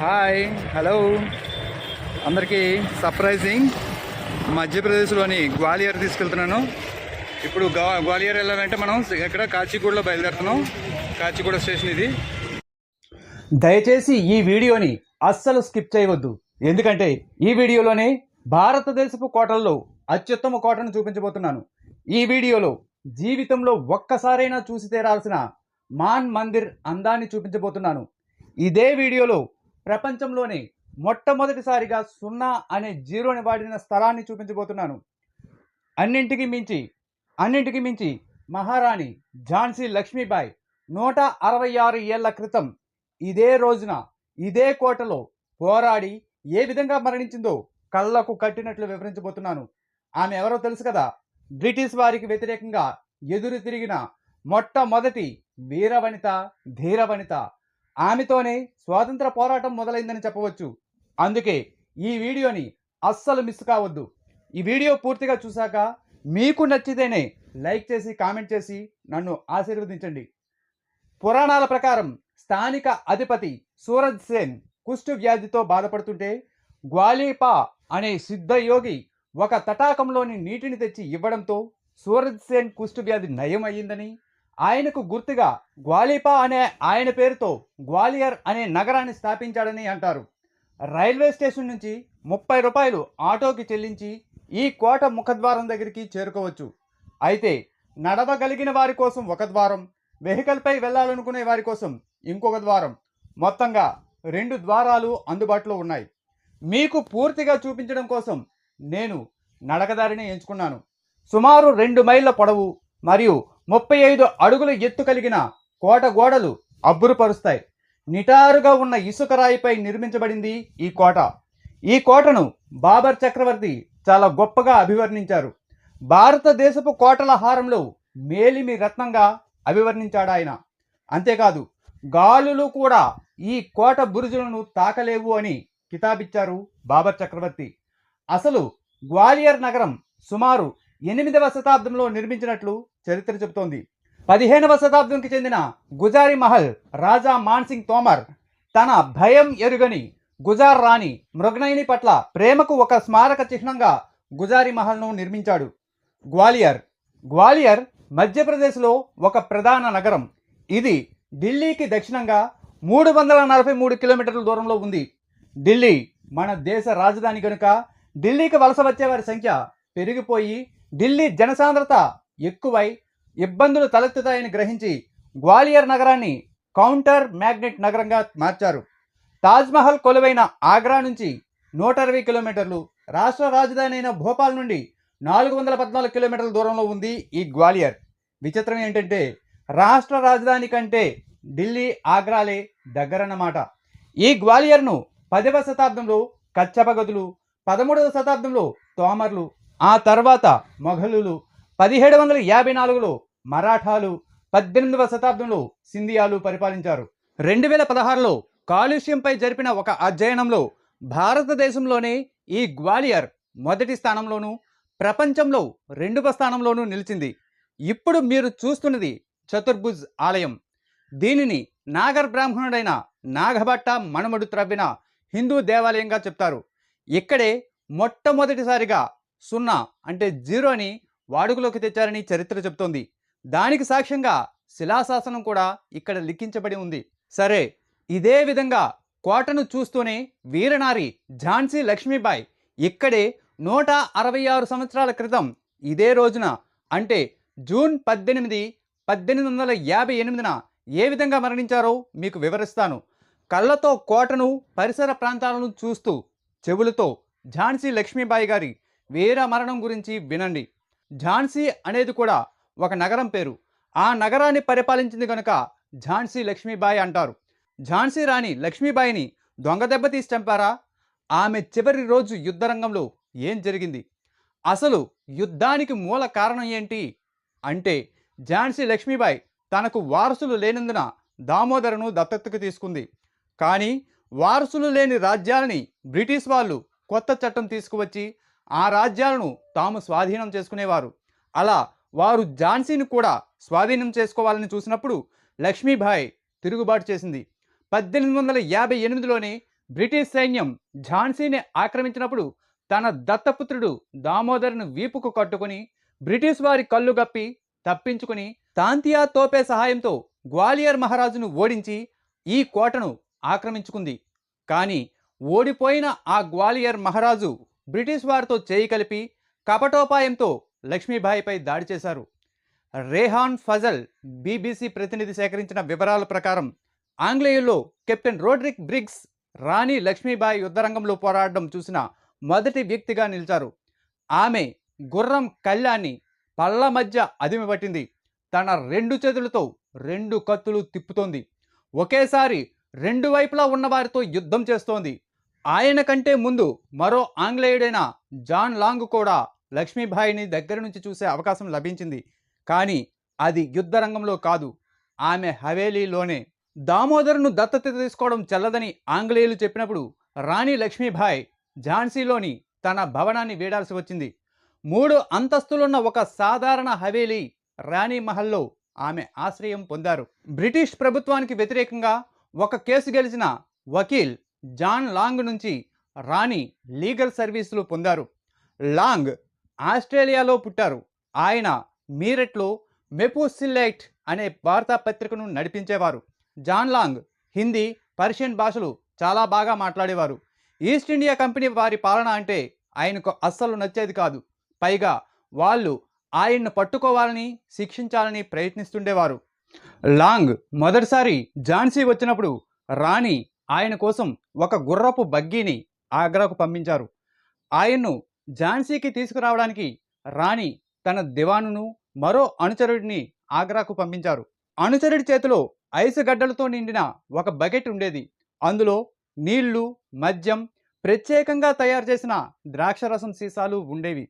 Hi hello అందరికీ surprising మధ్యప్రదేశ్లోని గ్వాలియర్ తీసుకెళ్తున్నాను. ఇప్పుడు గ్వాలియర్ వెళ్ళాలంటే మనం ఎక్కడ కాచిగూడలో బయలుదేరుతున్నాం. కాచిగూడ స్టేషన్ ఇది. దయచేసి ఈ వీడియోని అస్సలు స్కిప్ చేయవద్దు. ఎందుకంటే ఈ వీడియోలోనే భారతదేశపు కోటల్లో అత్యుత్తమ కోటను చూపించబోతున్నాను. ఈ వీడియోలో జీవితంలో ఒక్కసారైనా చూసి తీరాల్సిన మాన్ మందిర్ అందాన్ని చూపించబోతున్నాను. ఇదే వీడియోలో ప్రపంచంలోనే మొట్టమొదటిసారిగా సున్నా అనే జీరోని వాడిన స్థలాన్ని చూపించబోతున్నాను. అన్నింటికి మించి అన్నింటికి మించి మహారాణి ఝాన్సీ లక్ష్మీబాయి నూట అరవై ఆరు ఏళ్ళ క్రితం ఇదే రోజున ఇదే కోటలో పోరాడి ఏ విధంగా మరణించిందో కళ్ళకు కట్టినట్లు వివరించబోతున్నాను. ఆమె ఎవరో తెలుసు కదా? బ్రిటిష్ వారికి వ్యతిరేకంగా ఎదురు తిరిగిన మొట్టమొదటి వీరవనిత ధీరవనిత ఆమెతోనే స్వాతంత్ర పోరాటం మొదలైందని చెప్పవచ్చు. అందుకే ఈ వీడియోని అస్సలు మిస్ కావద్దు. ఈ వీడియో పూర్తిగా చూశాక మీకు నచ్చితేనే లైక్ చేసి కామెంట్ చేసి నన్ను ఆశీర్వదించండి. పురాణాల ప్రకారం స్థానిక అధిపతి సూరజ్ సేన్ కుష్టు వ్యాధితో బాధపడుతుంటే గ్వాలీపా అనే సిద్ధయోగి ఒక తటాకంలోని నీటిని తెచ్చి ఇవ్వడంతో సూరజ్ సేన్ కుష్టు వ్యాధి నయం అయ్యిందని ఆయనకు గుర్తుగా గ్వాలిపా అనే ఆయన పేరుతో గ్వాలియర్ అనే నగరాన్ని స్థాపించాడని అంటారు. రైల్వే స్టేషన్ నుంచి ముప్పై రూపాయలు ఆటోకి చెల్లించి ఈ కోట ముఖద్వారం దగ్గరికి చేరుకోవచ్చు. అయితే నడవగలిగిన వారి కోసం ఒక ద్వారం వెహికల్పై వెళ్ళాలనుకునే వారి కోసం ఇంకొక ద్వారం. మొత్తంగా రెండు ద్వారాలు అందుబాటులో ఉన్నాయి. మీకు పూర్తిగా చూపించడం కోసం నేను నడకదారిని ఎంచుకున్నాను. సుమారు రెండు మైళ్ళ పొడవు మరియు ముప్పై ఐదు అడుగుల ఎత్తు కలిగిన కోట గోడలు అబ్బురుపరుస్తాయి. నిటారుగా ఉన్న ఇసుక రాయిపై నిర్మించబడింది ఈ కోట. ఈ కోటను బాబర్ చక్రవర్తి చాలా గొప్పగా అభివర్ణించారు. భారతదేశపు కోటల హారంలో మేలిమి రత్నంగా అభివర్ణించాడు ఆయన. అంతేకాదు గాలులు కూడా ఈ కోట బురుజులను తాకలేవు అని కితాబిచ్చారు బాబర్ చక్రవర్తి. అసలు గ్వాలియర్ నగరం సుమారు ఎనిమిదవ శతాబ్దంలో నిర్మించినట్లు చరిత్ర చెబుతోంది. పదిహేనవ శతాబ్దంకి చెందిన గుజారి మహల్ రాజా మాన్సింగ్ తోమర్ తన భయం ఎరుగని గుజార్ రాణి మృగ్నయిని పట్ల ప్రేమకు ఒక స్మారక చిహ్నంగా గుజారి మహల్ను నిర్మించాడు. గ్వాలియర్. గ్వాలియర్ మధ్యప్రదేశ్లో ఒక ప్రధాన నగరం. ఇది ఢిల్లీకి దక్షిణంగా మూడు వందల నలభై మూడు కిలోమీటర్ల దూరంలో ఉంది. ఢిల్లీ మన దేశ రాజధాని కనుక ఢిల్లీకి వలస వచ్చేవారి సంఖ్య పెరిగిపోయి ఢిల్లీ జనసాంద్రత ఎక్కువై ఇబ్బందులు తలెత్తుతాయని గ్రహించి గ్వాలియర్ నగరాన్ని కౌంటర్ మ్యాగ్నెట్ నగరంగా మార్చారు. తాజ్మహల్ కొలువైన ఆగ్రా నుంచి నూట అరవై కిలోమీటర్లు రాష్ట్ర రాజధాని అయిన భోపాల్ నుండి నాలుగు వందల పద్నాలుగు కిలోమీటర్ల దూరంలో ఉంది ఈ గ్వాలియర్. విచిత్రం ఏంటంటే రాష్ట్ర రాజధాని కంటే ఢిల్లీ ఆగ్రాలే దగ్గరన్నమాట. ఈ గ్వాలియర్ను పదవ శతాబ్దంలో కచ్చపగదులు పదమూడవ శతాబ్దంలో తోమర్లు ఆ తర్వాత మొఘలులు పదిహేడు వందల యాభై నాలుగులో మరాఠాలు పద్దెనిమిదవ శతాబ్దంలో సింధియాలు పరిపాలించారు. రెండు వేల పదహారులో కాలుష్యంపై జరిపిన ఒక అధ్యయనంలో భారతదేశంలోనే ఈ గ్వాలియర్ మొదటి స్థానంలోనూ ప్రపంచంలో రెండవ స్థానంలోనూ నిలిచింది. ఇప్పుడు మీరు చూస్తున్నది చతుర్భుజ్ ఆలయం. దీనిని నాగర్ బ్రాహ్మణుడైన నాగభట్ట మణుమడు త్రవ్విన హిందూ దేవాలయంగా చెప్తారు. ఇక్కడే మొట్టమొదటిసారిగా సున్నా అంటే జీరోని వాడుకలోకి తెచ్చారని చరిత్ర చెబుతోంది. దానికి సాక్ష్యంగా శిలాశాసనం కూడా ఇక్కడ లిఖించబడి ఉంది. సరే ఇదే విధంగా కోటను చూస్తూనే వీరనారి ఝాన్సీ లక్ష్మీబాయి ఇక్కడే నూట అరవై ఆరు సంవత్సరాల క్రితం ఇదే రోజున అంటే జూన్ పద్దెనిమిది పద్దెనిమిది వందల యాభై ఎనిమిదిన ఏ విధంగా మరణించారో మీకు వివరిస్తాను. కళ్ళతో కోటను పరిసర ప్రాంతాలను చూస్తూ చెవులతో ఝాన్సీ లక్ష్మీబాయి గారి వీర మరణం గురించి వినండి. ఝాన్సీ అనేది కూడా ఒక నగరం పేరు. ఆ నగరాన్ని పరిపాలించింది కనుక ఝాన్సీ లక్ష్మీబాయి అంటారు. ఝాన్సీ రాణి లక్ష్మీబాయిని దొంగ దెబ్బతీసి చంపారా? ఆమె చివరి రోజు యుద్ధరంగంలో ఏం జరిగింది? అసలు యుద్ధానికి మూల కారణం ఏంటి? అంటే ఝాన్సీ లక్ష్మీబాయి తనకు వారసులు లేనందున దామోదరను దత్తతకు తీసుకుంది. కానీ వారసులు లేని రాజ్యాలని బ్రిటిష్ వాళ్ళు కొత్త చట్టం తీసుకువచ్చి ఆ రాజ్యాలను తాము స్వాధీనం చేసుకునేవారు. అలా వారు ఝాన్సీని కూడా స్వాధీనం చేసుకోవాలని చూసినప్పుడు లక్ష్మీబాయి తిరుగుబాటు చేసింది. పద్దెనిమిది వందల యాభై ఎనిమిదిలోనే బ్రిటిష్ సైన్యం ఝాన్సీని ఆక్రమించినప్పుడు తన దత్తపుత్రుడు దామోదర్ను వీపుకు కట్టుకుని బ్రిటిష్ వారి కళ్ళు గప్పి తప్పించుకుని తాంతియా తోపే సహాయంతో గ్వాలియర్ మహారాజును ఓడించి ఈ కోటను ఆక్రమించుకుంది. కానీ ఓడిపోయిన ఆ గ్వాలియర్ మహారాజు బ్రిటిష్ వారితో చేయి కలిపి కపటోపాయంతో లక్ష్మీబాయిపై దాడి చేశారు. రేహాన్ ఫజల్ బీబీసీ ప్రతినిధి సేకరించిన వివరాల ప్రకారం ఆంగ్లేయుల్లో captain Roderick Briggs Rani Lakshmibai యుద్ధరంగంలో పోరాడడం చూసిన మొదటి వ్యక్తిగా నిలిచారు. ఆమె గుర్రం కళ్యాణి పళ్ళ మధ్య అదిమి పట్టింది. తన రెండు చేతులతో రెండు కత్తులు తిప్పుతోంది. ఒకేసారి రెండు వైపులా ఉన్నవారితో యుద్ధం చేస్తోంది. ఆయన కంటే ముందు మరో ఆంగ్లేయుడైన జాన్ లాంగ్ కూడా లక్ష్మీబాయిని దగ్గర నుంచి చూసే అవకాశం లభించింది. కానీ అది యుద్ధరంగంలో కాదు. ఆమె హవేలీలోనే దామోదర్ను దత్తత తీసుకోవడం చెల్లదని ఆంగ్లేయులు చెప్పినప్పుడు రాణి లక్ష్మీబాయ్ ఝాన్సీలోని తన భవనాన్ని వీడాల్సి వచ్చింది. మూడు అంతస్తులున్న ఒక సాధారణ హవేలీ రాణి మహల్లో ఆమె ఆశ్రయం పొందారు. బ్రిటిష్ ప్రభుత్వానికి వ్యతిరేకంగా ఒక కేసు గెలిచిన వకీల్ జాన్ లాంగ్ నుంచి రాణి లీగల్ సర్వీసులు పొందారు. లాంగ్ ఆస్ట్రేలియాలో పుట్టారు. ఆయన మీరెట్లో మెపుసిల్లైట్ అనే వార్తాపత్రికను నడిపించేవారు. జాన్ లాంగ్ హిందీ పర్షియన్ భాషలు చాలా బాగా మాట్లాడేవారు. ఈస్ట్ ఇండియా కంపెనీ వారి పాలన అంటే ఆయనకు అస్సలు నచ్చేది కాదు. పైగా వాళ్ళు ఆయన్ను పట్టుకోవాలని శిక్షించాలని ప్రయత్నిస్తుండేవారు. లాంగ్ మొదటిసారి ఝాన్సీ వచ్చినప్పుడు రాణి ఆయన కోసం ఒక గుర్రపు బగ్గీని ఆగ్రాకు పంపించారు. ఆయన్ను ఝాన్సీకి తీసుకురావడానికి రాణి తన దివానును మరో అనుచరుడిని ఆగ్రాకు పంపించారు. అనుచరుడి చేతిలో ఐసు గడ్డలతో నిండిన ఒక బకెట్ ఉండేది. అందులో నీళ్ళు మద్యం ప్రత్యేకంగా తయారు చేసిన ద్రాక్షరసం సీసాలు ఉండేవి.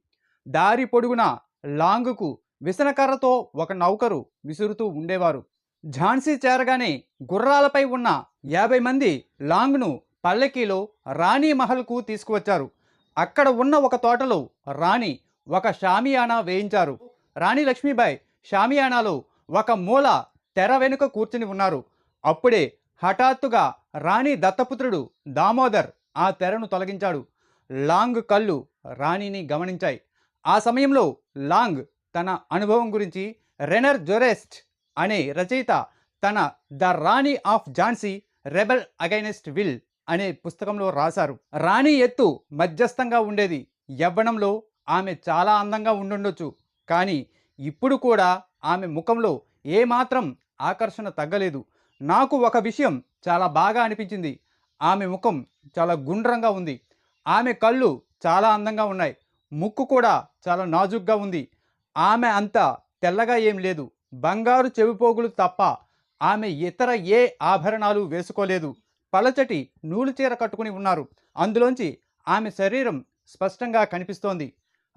దారి పొడుగున లాంగుకు విసనకర్రతో ఒక నౌకరు విసురుతూ ఉండేవారు. ఝాన్సీ చేరగానే గుర్రాలపై ఉన్న యాభై మంది లాంగ్ను పల్లకీలో రాణి మహల్కు తీసుకువచ్చారు. అక్కడ ఉన్న ఒక తోటలో రాణి ఒక షామియానా వేయించారు. రాణి లక్ష్మీబాయి షామియానాలో ఒక మూల తెర వెనుక కూర్చుని ఉన్నారు. అప్పుడే హఠాత్తుగా రాణి దత్తపుత్రుడు దామోదర్ ఆ తెరను తొలగించాడు. లాంగ్ కళ్ళు రాణిని గమనించాయి. ఆ సమయంలో లాంగ్ తన అనుభవం గురించి రెనర్ జొరెస్ట్ అనే రచయిత తన the Rani of Jhansi rebel against will అనే పుస్తకంలో రాశారు. రాణి ఎత్తు మధ్యస్థంగా ఉండేది. యవ్వనంలో ఆమె చాలా అందంగా ఉండుండొచ్చు. కానీ ఇప్పుడు కూడా ఆమె ముఖంలో ఏమాత్రం ఆకర్షణ తగ్గలేదు. నాకు ఒక విషయం చాలా బాగా అనిపించింది. ఆమె ముఖం చాలా గుండ్రంగా ఉంది. ఆమె కళ్ళు చాలా అందంగా ఉన్నాయి. ముక్కు కూడా చాలా నాజుగ్గా ఉంది. ఆమె అంత తెల్లగా ఏం లేదు. బంగారు చెవిపోగులు తప్ప ఆమె ఇతర ఏ ఆభరణాలు వేసుకోలేదు. పలచటి నూలు చీర కట్టుకుని ఉన్నారు. అందులోంచి ఆమె శరీరం స్పష్టంగా కనిపిస్తోంది.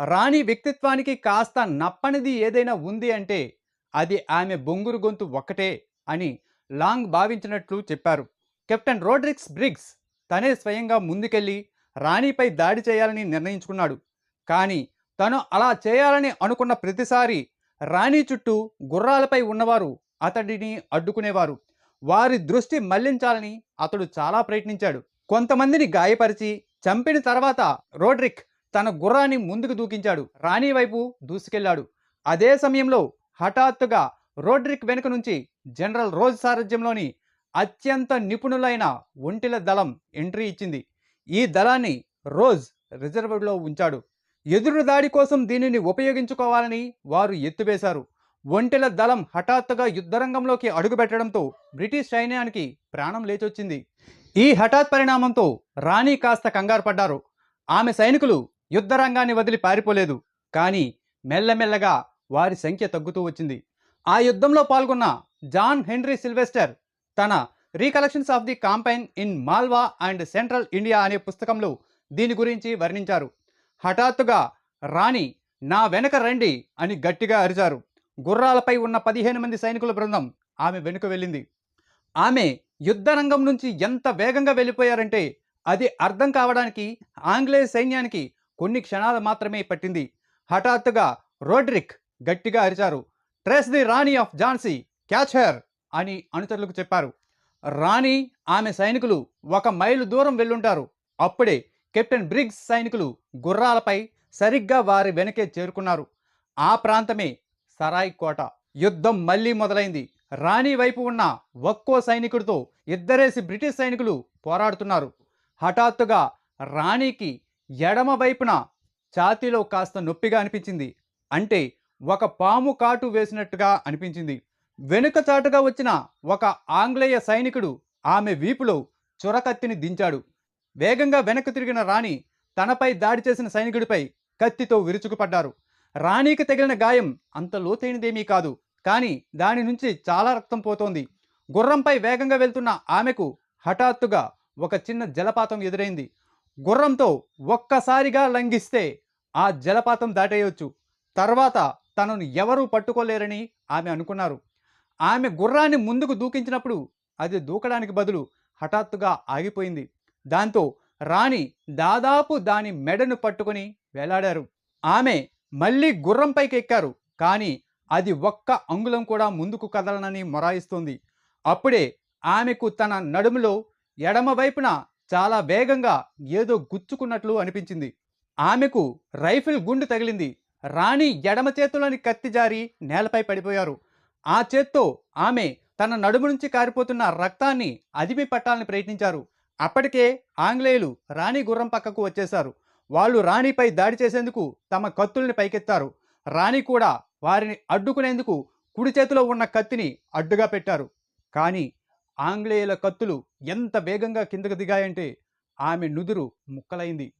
రాణి వ్యక్తిత్వానికి కాస్త నప్పనిది ఏదైనా ఉంది అంటే అది ఆమె బొంగురు గొంతు ఒక్కటే అని లాంగ్ భావించినట్లు చెప్పారు. కెప్టెన్ రోడ్రిక్స్ బ్రిగ్స్ తనే స్వయంగా ముందుకెళ్ళి రాణిపై దాడి చేయాలని నిర్ణయించుకున్నాడు. కానీ తను అలా చేయాలని అనుకున్న ప్రతిసారి రాణి చుట్టూ గుర్రాలపై ఉన్నవారు అతడిని అడ్డుకునేవారు. వారి దృష్టి మళ్ళించాలని అతడు చాలా ప్రయత్నించాడు. కొంతమందిని గాయపరిచి చంపిన తర్వాత రోడ్రిక్ తన గుర్రాన్ని ముందుకు దూకించాడు. రాణి వైపు దూసుకెళ్ళాడు. అదే సమయంలో హఠాత్తుగా రోడ్రిక్ వెనుక నుంచి జనరల్ రోజ్ సారథ్యంలోని అత్యంత నిపుణులైన ఒంటిల దళం ఎంట్రీ ఇచ్చింది. ఈ దళాన్ని రోజ్ రిజర్వ్లో ఉంచాడు. ఎదురు దాడి కోసం దీనిని ఉపయోగించుకోవాలని వారు ఎత్తువేశారు. ఒంటెల దళం హఠాత్తుగా యుద్ధరంగంలోకి అడుగుపెట్టడంతో బ్రిటిష్ సైన్యానికి ప్రాణం లేచొచ్చింది. ఈ హఠాత్ పరిణామంతో రాణి కాస్త కంగారు పడ్డారు. ఆమె సైనికులు యుద్ధరంగాన్ని వదిలి పారిపోలేదు. కానీ మెల్లమెల్లగా వారి సంఖ్య తగ్గుతూ వచ్చింది. ఆ యుద్ధంలో పాల్గొన్న జాన్ హెన్రీ సిల్వెస్టర్ తన recollections of the campaign in Malwa and central India అనే పుస్తకంలో దీని గురించి వర్ణించారు. హఠాత్తుగా రాణి నా వెనక రండి అని గట్టిగా అరిచారు. గుర్రాలపై ఉన్న పదిహేను మంది సైనికుల బృందం ఆమె వెనుక వెళ్ళింది. ఆమె యుద్ధరంగం నుంచి ఎంత వేగంగా వెళ్ళిపోయారంటే అది అర్థం కావడానికి ఆంగ్లేయ సైన్యానికి కొన్ని క్షణాలు మాత్రమే పట్టింది. హఠాత్తుగా రోడ్రిక్ గట్టిగా అరిచారు. Trace the Rani of Jhansi catch her అని అనుచరులకు చెప్పారు. రాణి ఆమె సైనికులు ఒక మైలు దూరం వెళ్ళుంటారు. అప్పుడే కెప్టెన్ బ్రిగ్స్ సైనికులు గుర్రాలపై సరిగ్గా వారి వెనకే చేరుకున్నారు. ఆ ప్రాంతమే సరాయ్ కోట. యుద్ధం మళ్ళీ మొదలైంది. రాణి వైపు ఉన్న ఒక్కో సైనికుడితో ఇద్దరేసి బ్రిటిష్ సైనికులు పోరాడుతున్నారు. హఠాత్తుగా రాణికి ఎడమ వైపున ఛాతీలో కాస్త నొప్పిగా అనిపించింది. అంటే ఒక పాము కాటు వేసినట్టుగా అనిపించింది. వెనుక చాటుగా వచ్చిన ఒక ఆంగ్లేయ సైనికుడు ఆమె వీపులో చురకత్తిని దించాడు. వేగంగా వెనక్కి తిరిగిన రాణి తనపై దాడి చేసిన సైనికుడిపై కత్తితో విరుచుకుపడ్డారు. రాణికి తగిలిన గాయం అంత లోతైనదేమీ కాదు. కానీ దాని నుంచి చాలా రక్తం పోతోంది. గుర్రంపై వేగంగా వెళ్తున్న ఆమెకు హఠాత్తుగా ఒక చిన్న జలపాతం ఎదురైంది. గుర్రంతో ఒక్కసారిగా లంఘిస్తే ఆ జలపాతం దాటేయొచ్చు. తర్వాత తనను ఎవరూ పట్టుకోలేరని ఆమె అనుకున్నారు. ఆమె గుర్రాన్ని ముందుకు దూకించినప్పుడు అది దూకడానికి బదులు హఠాత్తుగా ఆగిపోయింది. దాంతో రాణి దాదాపు దాని మెడను పట్టుకొని వేలాడారు. ఆమె మళ్ళీ గుర్రంపైకి ఎక్కారు కానీ అది ఒక్క అంగుళం కూడా ముందుకు కదలనని మొరాయిస్తుంది. అప్పుడే ఆమెకు తన నడుములో ఎడమ వైపున చాలా వేగంగా ఏదో గుచ్చుకున్నట్లు అనిపించింది. ఆమెకు రైఫిల్ గుండు తగిలింది. రాణి ఎడమ చేతిలోని కత్తి జారి నేలపై పడిపోయారు. ఆ చేత్తో ఆమె తన నడుము నుంచి కారిపోతున్న రక్తాన్ని అదిమి పట్టాలని ప్రయత్నించారు. అప్పటికే ఆంగ్లేయులు రాణి గుర్రం పక్కకు వచ్చేశారు. వాళ్ళు రాణిపై దాడి చేసేందుకు తమ కత్తుల్ని పైకెత్తారు. రాణి కూడా వారిని అడ్డుకునేందుకు కుడి చేతిలో ఉన్న కత్తిని అడ్డుగా పెట్టారు. కానీ ఆంగ్లేయుల కత్తులు ఎంత వేగంగా కిందకు దిగాయంటే ఆమె నుదురు ముక్కలైంది.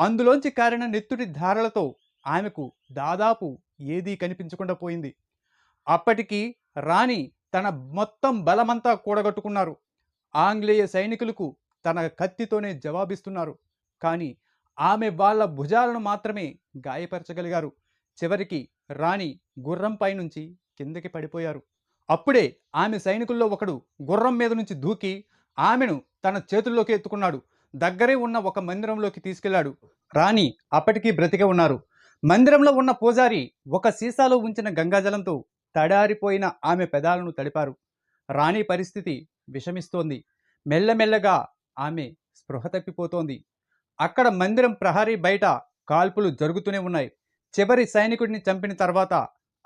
అందులోంచి కారిన నెత్తుడి ధారలతో ఆమెకు దాదాపు ఏదీ కనిపించకుండా పోయింది. అప్పటికి రాణి తన మొత్తం బలమంతా కూడగట్టుకున్నారు. ఆంగ్లేయ సైనికులకు తన కత్తితోనే జవాబిస్తున్నారు. కానీ ఆమె వాళ్ళ భుజాలను మాత్రమే గాయపరచగలిగారు. చివరికి రాణి గుర్రంపై నుంచి కిందకి పడిపోయారు. అప్పుడే ఆమె సైనికుల్లో ఒకడు గుర్రం మీద నుంచి దూకి ఆమెను తన చేతుల్లోకి ఎత్తుకున్నాడు. దగ్గరే ఉన్న ఒక మందిరంలోకి తీసుకెళ్ళాడు. రాణి అప్పటికీ బ్రతికే ఉన్నారు. మందిరంలో ఉన్న పూజారి ఒక సీసాలో ఉంచిన గంగాజలంతో తడారిపోయిన ఆమె పెదాలను తడిపారు. రాణి పరిస్థితి విషమిస్తోంది. మెల్లమెల్లగా ఆమె స్పృహ తప్పిపోతోంది. అక్కడ మందిరం ప్రహరీ బయట కాల్పులు జరుగుతూనే ఉన్నాయి. చివరి సైనికుడిని చంపిన తర్వాత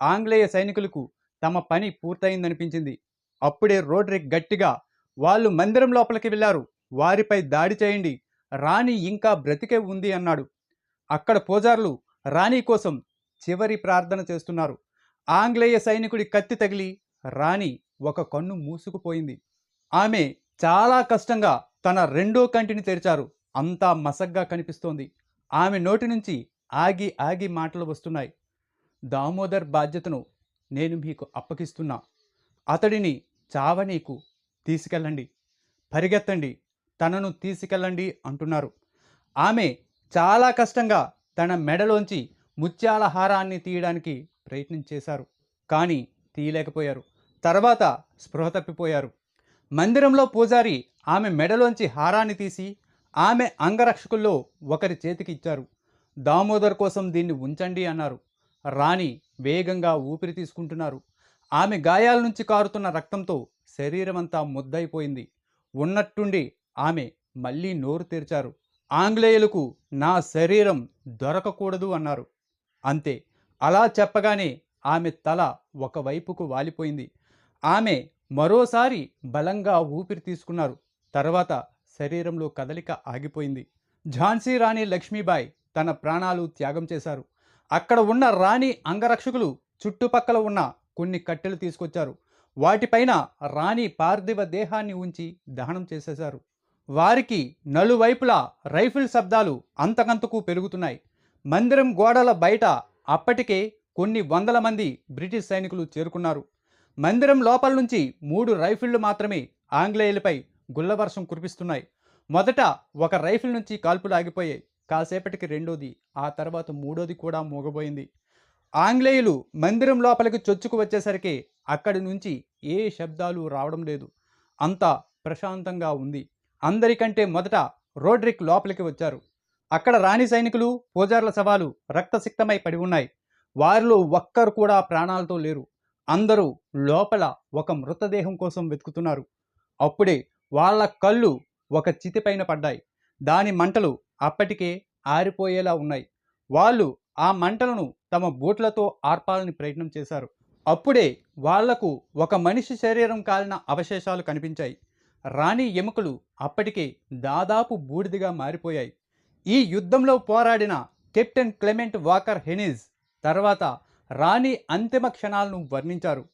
ఆంగ్లేయ సైనికులకు తమ పని పూర్తయిందనిపించింది. అప్పుడే రోడ్రిక్ గట్టిగా వాళ్ళు మందిరం లోపలికి వెళ్ళారు. వారిపై దాడి చేయండి. రాణి ఇంకా బ్రతికే ఉంది అన్నాడు. అక్కడ పూజారులు రాణి కోసం చివరి ప్రార్థన చేస్తున్నారు. ఆంగ్లేయ సైనికుడి కత్తి తగిలి రాణి ఒక కన్ను మూసుకుపోయింది. ఆమె చాలా కష్టంగా తన రెండో కంటిని తెరిచారు. అంతా మసగ్గా కనిపిస్తోంది. ఆమె నోటి నుంచి ఆగి ఆగి మాటలు వస్తున్నాయి. దామోదర్ బాధ్యతను నేను మీకు అప్పగిస్తున్నా. అతడిని చావనీకు తీసుకెళ్ళండి. పరిగెత్తండి. తనను తీసుకెళ్ళండి అంటున్నారు. ఆమె చాలా కష్టంగా తన మెడలోంచి ముత్యాల హారాన్ని తీయడానికి ప్రయత్నం చేశారు. కానీ తీయలేకపోయారు. తర్వాత స్పృహ తప్పిపోయారు. మందిరంలో పూజారి ఆమె మెడలోంచి హారాన్ని తీసి ఆమె అంగరక్షకుల్లో ఒకరి చేతికి ఇచ్చారు దామోదర్ కోసం దీన్ని ఉంచండి అన్నారు. రాణి వేగంగా ఊపిరి తీసుకుంటున్నారు. ఆమె గాయాల నుంచి కారుతున్న రక్తంతో శరీరమంతా ముద్దయిపోయింది. ఉన్నట్టుండి ఆమె మళ్ళీ నోరు తెరిచారు. ఆంగ్లేయులకు నా శరీరం దొరకకూడదు అన్నారు. అంతే. అలా చెప్పగానే ఆమె తల ఒకవైపుకు వాలిపోయింది. ఆమె మరోసారి బలంగా ఊపిరి తీసుకున్నారు. తర్వాత శరీరంలో కదలిక ఆగిపోయింది. ఝాన్సీ రాణి లక్ష్మీబాయి తన ప్రాణాలు త్యాగం చేశారు. అక్కడ ఉన్న రాణి అంగరక్షకులు చుట్టుపక్కల ఉన్న కొన్ని కట్టెలు తీసుకొచ్చారు. వాటిపైన రాణి పార్థివ దేహాన్ని ఉంచి దహనం చేసేశారు. వారికి నలువైపులా రైఫిల్ శబ్దాలు అంతకంతకు పెరుగుతున్నాయి. మందిరం గోడల బయట అప్పటికే కొన్ని వందల మంది బ్రిటిష్ సైనికులు చేరుకున్నారు. మందిరం లోపల నుంచి మూడు రైఫిళ్ళు మాత్రమే ఆంగ్లేయులపై గుల్లవర్షం కురిపిస్తున్నాయి. మొదట ఒక రైఫిల్ నుంచి కాల్పులు ఆగిపోయాయి. కాసేపటికి రెండోది ఆ తర్వాత మూడోది కూడా మూగబోయింది. ఆంగ్లేయులు మందిరం లోపలికి చొచ్చుకు వచ్చేసరికి అక్కడి నుంచి ఏ శబ్దాలు రావడం లేదు. అంతా ప్రశాంతంగా ఉంది. అందరికంటే మొదట రోడ్రిక్ లోపలికి వచ్చారు. అక్కడ రాణి సైనికులు పూజార్ల శవాలు రక్తసిక్తమై పడి ఉన్నాయి. వారిలో ఒక్కరు కూడా ప్రాణాలతో లేరు. అందరూ లోపల ఒక మృతదేహం కోసం వెతుకుతున్నారు. అప్పుడే వాళ్ళ కళ్ళు ఒక చితిపైన పడ్డాయి. దాని మంటలు అప్పటికే ఆరిపోయేలా ఉన్నాయి. వాళ్ళు ఆ మంటలను తమ బూట్లతో ఆర్పాలని ప్రయత్నం చేశారు. అప్పుడే వాళ్ళకు ఒక మనిషి శరీరం కాలిన అవశేషాలు కనిపించాయి. రాణి ఎముకలు అప్పటికే దాదాపు బూడిదిగా మారిపోయాయి. ఈ యుద్ధంలో పోరాడిన కెప్టెన్ క్లెమెంట్ వాకర్ హెనిజ్ తర్వాత రాణి అంతిమ క్షణాలను వర్ణించారు.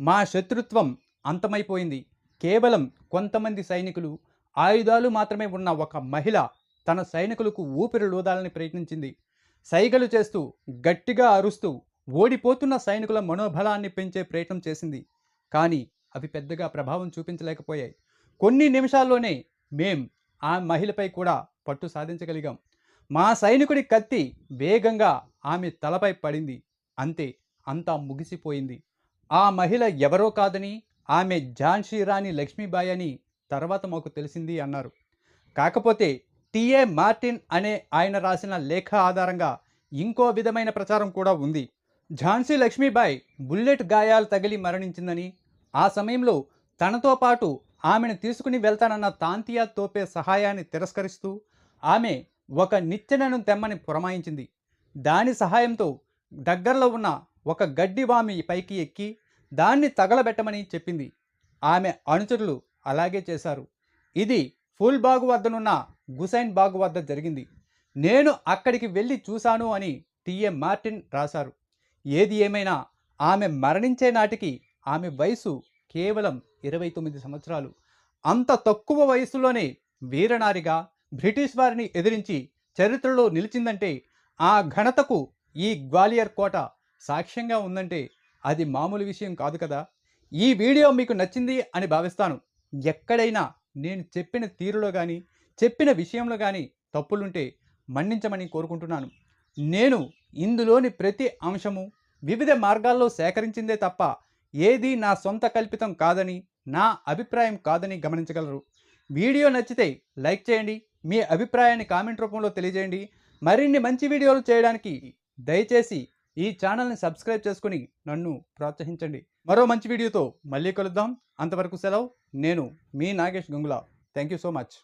మా శత్రుత్వం అంతమైపోయింది. కేవలం కొంతమంది సైనికులు ఆయుధాలు మాత్రమే ఉన్న ఒక మహిళ తన సైనికులకు ఊపిరి లూదాలని ప్రయత్నించింది. సైగలు చేస్తూ గట్టిగా అరుస్తూ ఓడిపోతున్న సైనికుల మనోబలాన్ని పెంచే ప్రయత్నం చేసింది. కానీ అవి పెద్దగా ప్రభావం చూపించలేకపోయాయి. కొన్ని నిమిషాల్లోనే మేం ఆ మహిళపై కూడా పట్టు సాధించగలిగాం. మా సైనికుడి కత్తి వేగంగా ఆమె తలపై పడింది. అంతే అంతా ముగిసిపోయింది. ఆ మహిళ ఎవరో కాదని ఆమె ఝాన్సీ రాణి లక్ష్మీబాయి అని తర్వాత మాకు తెలిసింది అన్నారు. కాకపోతే టిఏ మార్టిన్ అనే ఆయన రాసిన లేఖ ఆధారంగా ఇంకో విధమైన ప్రచారం కూడా ఉంది. ఝాన్సీ లక్ష్మీబాయి బుల్లెట్ గాయాలు తగిలి మరణించిందని ఆ సమయంలో తనతో పాటు ఆమెను తీసుకుని వెళ్తానన్న తాంతియా తోపే సహాయాన్ని తిరస్కరిస్తూ ఆమె ఒక నిచ్చెనను తెమ్మని పురమాయించింది. దాని సహాయంతో దగ్గరలో ఉన్న ఒక గడ్డి వామి పైకి ఎక్కి దాన్ని తగలబెట్టమని చెప్పింది. ఆమె అనుచరులు అలాగే చేశారు. ఇది ఫుల్ బాగు వద్దనున్న గుసైన్ బాగు వద్ద జరిగింది. నేను అక్కడికి వెళ్ళి చూశాను అని టిఏ మార్టిన్ రాశారు. ఏది ఏమైనా ఆమె మరణించే నాటికి ఆమె వయసు కేవలం ఇరవై తొమ్మిది సంవత్సరాలు. అంత తక్కువ వయసులోనే వీరనారిగా బ్రిటిష్ వారిని ఎదిరించి చరిత్రలో నిలిచిందంటే ఆ ఘనతకు ఈ గ్వాలియర్ కోట సాక్ష్యంగా ఉందంటే అది మామూలు విషయం కాదు కదా. ఈ వీడియో మీకు నచ్చింది అని భావిస్తాను. ఎక్కడైనా నేను చెప్పిన తీరులో కానీ చెప్పిన విషయంలో కానీ తప్పులుంటే మన్నించమని కోరుకుంటున్నాను. నేను ఇందులోని ప్రతి అంశము వివిధ మార్గాల్లో సేకరించిందే తప్ప ఏది నా సొంత కల్పితం కాదని నా అభిప్రాయం కాదని గమనించగలరు. వీడియో నచ్చితే లైక్ చేయండి మీ అభిప్రాయాన్ని కామెంట్ రూపంలో తెలియజేయండి. మరిన్ని మంచి వీడియోలు చేయడానికి దయచేసి ఈ ఛానల్ని సబ్స్క్రైబ్ చేసుకుని నన్ను ప్రోత్సహించండి. మరో మంచి వీడియోతో మళ్ళీ కలుద్దాం. అంతవరకు సెలవు. నేను మీ Nagesh Gangula. Thank you so much.